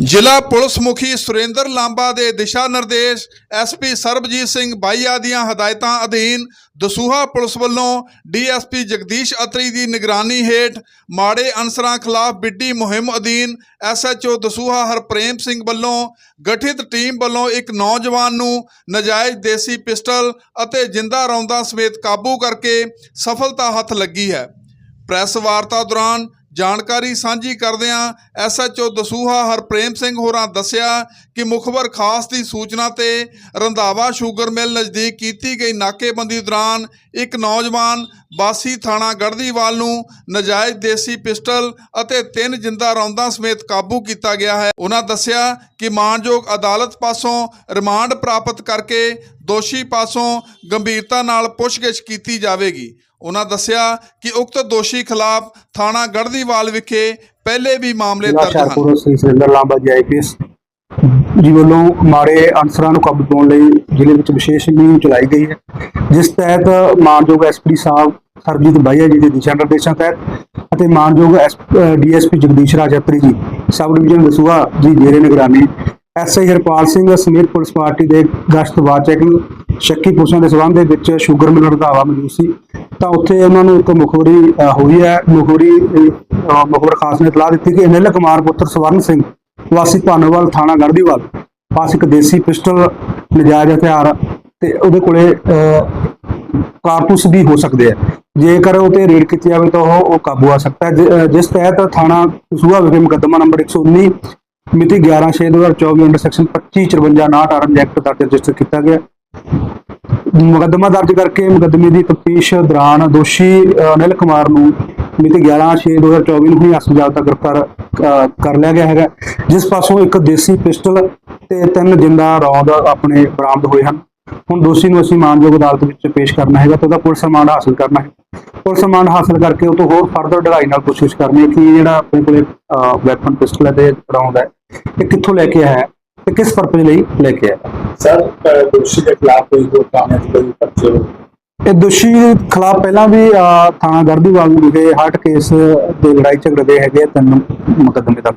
ਜ਼ਿਲ੍ਹਾ ਪੁਲਿਸ ਮੁਖੀ ਸੁਰਿੰਦਰ ਲਾਂਬਾ ਦੇ ਦਿਸ਼ਾ ਨਿਰਦੇਸ਼ ਐਸਪੀ ਸਰਬਜੀਤ ਸਿੰਘ ਬਾਈਆ ਦੀਆਂ ਹਦਾਇਤਾਂ ਅਧੀਨ ਦਸੂਹਾ ਪੁਲਿਸ ਵੱਲੋਂ ਡੀਐਸਪੀ ਜਗਦੀਸ਼ ਅਤਰੀ ਦੀ ਨਿਗਰਾਨੀ ਹੇਠ ਮਾੜੇ ਅਨਸਰਾਂ ਖਿਲਾਫ ਬਿੱਡੀ ਮੁਹਿੰਮ ਅਧੀਨ ਐਸਐਚਓ ਦਸੂਹਾ ਹਰਪ੍ਰੇਮ ਸਿੰਘ ਵੱਲੋਂ ਗਠਿਤ ਟੀਮ ਵੱਲੋਂ ਇੱਕ ਨੌਜਵਾਨ ਨੂੰ ਨਜਾਇਜ਼ ਦੇਸੀ ਪਿਸਟਲ ਅਤੇ ਜਿੰਦਾ ਰੌਂਦਾਂ ਸਮੇਤ ਕਾਬੂ ਕਰਕੇ ਸਫਲਤਾ ਹੱਥ ਲੱਗੀ ਹੈ। ਪ੍ਰੈਸ ਵਾਰਤਾ ਦੌਰਾਨ ਜਾਣਕਾਰੀ ਸਾਂਝੀ ਕਰਦਿਆਂ ਐਸਐਚਓ ਦਸੂਹਾ ਹਰਪ੍ਰੇਮ ਸਿੰਘ ਹੋਰਾਂ ਦੱਸਿਆ ਕਿ ਮੁਖਬਰ ਖਾਸ ਦੀ ਸੂਚਨਾ ਤੇ ਰੰਧਾਵਾ ਸ਼ੂਗਰ ਮਿਲ ਨਜ਼ਦੀਕ ਕੀਤੀ ਗਈ ਨਾਕੇਬੰਦੀ ਦੌਰਾਨ ਇੱਕ ਨੌਜਵਾਨ ਬਾਸੀ ਥਾਣਾ ਗੜਦੀਵਾਲ ਨੂੰ ਨਜਾਇਜ਼ ਦੇਸੀ ਪਿਸਟਲ ਅਤੇ ਤਿੰਨ ਜਿੰਦਾ ਰੌਂਦਾਂ ਸਮੇਤ ਕਾਬੂ ਕੀਤਾ ਗਿਆ ਹੈ। ਉਹਨਾਂ ਦੱਸਿਆ ਕਿ ਮਾਨਯੋਗ ਅਦਾਲਤ ਪਾਸੋਂ ਰਿਮਾਂਡ ਪ੍ਰਾਪਤ ਕਰਕੇ ਦੋਸ਼ੀ ਪਾਸੋਂ ਗੰਭੀਰਤਾ ਨਾਲ ਪੁੱਛਗਿੱਛ ਕੀਤੀ ਜਾਵੇਗੀ। ਉਹਨਾਂ ਦੱਸਿਆ ਕਿ ਉਕਤ ਦੋਸ਼ੀ ਖਿਲਾਫ ਥਾਣਾ ਗੜਦੀਵਾਲ ਵਿਖੇ ਪਹਿਲੇ ਵੀ ਮਾਮਲੇ ਦਰਜ ਹਨ। ਹੁਸ਼ਿਆਰਪੁਰ ਸ੍ਰੀ ਸੁਰਿੰਦਰ ਲਾਂਬਾ ਜੀ ਆਈਪੀਐਸ ਜੀ ਵੱਲੋਂ ਮਾੜੇ ਅਨਸਰਾਂ ਨੂੰ ਕਾਬੂ ਪਾਉਣ ਲਈ ਜ਼ਿਲ੍ਹੇ ਵਿੱਚ ਵਿਸ਼ੇਸ਼ ਮੁਹਿੰਮ ਚਲਾਈ ਗਈ ਹੈ। ਜਿਸ ਤਹਿਤ ਮਾਨਯੋਗ ਐਸਪੀ ਸਾਹਿਬ ਸਰਬਜੀਤ ਬਾਈਆ ਜੀ ਦੇ ਦਿਸ਼ਾ ਨਿਰਦੇਸ਼ਾਂ ਤਹਿਤ ਅਤੇ ਮਾਨਯੋਗ ਡੀਐਸਪੀ ਜਗਦੀਸ਼ ਰਾਜ ਅਤਰੀ ਜੀ ਸਬ ਡਿਵੀਜ਼ਨ ਦਸੂਹਾ ਜੀ ਜੇਰੇ ਨਿਗਰਾਨੀ ਐਸਆਈ ਹਰਪਾਲ ਸਿੰਘ ਸਮੇਤ ਪੁਲਿਸ ਪਾਰਟੀ ਦੇ ਗਸ਼ਤ ਬਾਅਦ ਚੈਕਿੰਗ ਸ਼ੱਕੀ ਪੁਰਸ਼ਾਂ ਦੇ ਸਬੰਧ ਦੇ ਵਿੱਚ ਸ਼ੂਗਰ ਮਿਲ ਰਧਾਵਾ ਮੌਜੂਦ ਸੀ। ਤਾਂ ਉੱਥੇ ਉਹਨਾਂ ਨੂੰ ਇੱਕ ਮੁਖਬਰੀ ਹੋਈ ਹੈ। ਮੁਖਬਰੀ ਮੁਖਬਰ ਖਾਸ ਨੇ ਇਤਲਾਹ ਦਿੱਤੀ ਕਿ ਅਨਿਲ ਕੁਮਾਰ ਪੁੱਤਰ ਸਵਰਨ ਸਿੰਘ ਵਾਸੀ ਭਾਨੋਵਾਲ ਥਾਣਾ ਗੜਦੀਵਾਲ ਪਾਸ ਇੱਕ ਦੇਸੀ ਪਿਸਟਲ ਨਜਾਇਜ਼ ਹਥਿਆਰ ਤੇ ਉਹਦੇ ਕੋਲੇ ਅ, ਕਾਰਤੂਸ ਵੀ ਹੋ ਸਕਦੇ ਆ। ਜੇਕਰ ਉਹ ਤੇ ਰੇਡ ਕੀਤੀ ਜਾਵੇ ਤਾਂ ਉਹ ਉਹ ਕਾਬੂ ਆ ਸਕਦਾ ਹੈ। ਜਿਸ ਤਹਿਤ ਥਾਣਾ ਸੂਹਾ ਵਿਖੇ ਮੁਕੱਦਮਾ ਨੰਬਰ 119 ਮਿਤੀ 11/6/2024 ਅੰਡਰ ਸੈਕਸ਼ਨ 2554 ਆਰਮ ਐਕਟ ਦਰਜ ਰਜਿਸਟਰ ਕੀਤਾ ਗਿਆ। ਮੁਕੱਦਮਾ ਦਰਜ ਕਰਕੇ ਮੁਕੱਦਮੇ ਦੀ ਤਫਤੀਸ਼ ਦੌਰਾਨ ਦੋਸ਼ੀ ਅਨਿਲ ਕੁਮਾਰ ਨੂੰ ਮਿਤੀ 11/6/2024 ਨੂੰ ਹੀ ਹਸਪਤਾਲ ਤੱਕ ਗ੍ਰਿਫਤਾਰ ਕਰ ਲਿਆ ਗਿਆ ਹੈਗਾ। ਜਿਸ ਪਾਸੋਂ ਇੱਕ ਦੇਸੀ ਪਿਸਟਲ ਤੇ ਤਿੰਨ ਜਿੰਦਾ ਰੌਂਦ ਆਪਣੇ ਬਰਾਮਦ ਹੋਏ ਹਨ। ਹੁਣ ਦੋਸ਼ੀ ਨੂੰ ਅਸੀਂ ਮਾਨਯੋਗ ਅਦਾਲਤ ਵਿੱਚ ਪੇਸ਼ ਕਰਨਾ ਹੈਗਾ ਤੇ ਉਹਦਾ ਪੁਲਿਸ ਰਿਮਾਂਡ ਹਾਸਲ ਕਰਨਾ ਹੈ। ਪੁਲਿਸ ਰਿਮਾਂਡ ਹਾਸਲ ਕਰਕੇ ਉਹ ਤੋਂ ਹੋਰ ਫਰਦਰ ਢਗਾਈ ਨਾਲ ਕੋਸ਼ਿਸ਼ ਕਰਨੀ ਹੈ ਕਿ ਇਹ ਜਿਹੜਾ ਆਪਣੇ ਕੋਲੇ ਵੈਪਨ ਪਿਸਟਲ ਹੈ ਤੇ ਰੌਂਦ ਹੈ, ਇਹ ਕਿੱਥੋਂ ਲੈ ਕੇ ਆਇਆ ਹੈ ਤੇ ਕਿਸ ਪਰਪਸ ਲਈ ਲੈ ਕੇ ਆਇਆ ਸਰ ਦੋਸ਼ੀ ਦੇ ਖਿਲਾਫ ਕੋਈ ਦੋ ਕਾਮਿਆਂ ਦੀ ਕੋਈ ਪਰਚੇ ਇਹ ਦੋਸ਼ੀ ਦੇ ਖਿਲਾਫ ਪਹਿਲਾਂ ਵੀ ਅਹ, ਥਾਣਾ ਗੜਦੀਵਾਲ ਵਿਖੇ ਹਾਰਟ ਕੇਸ ਦੇ ਲੜਾਈ ਝਗੜੇ ਦੇ ਹੈਗੇ ਆ ਤਿੰਨ ਮੁਕੱਦਮੇ ਦਰਜ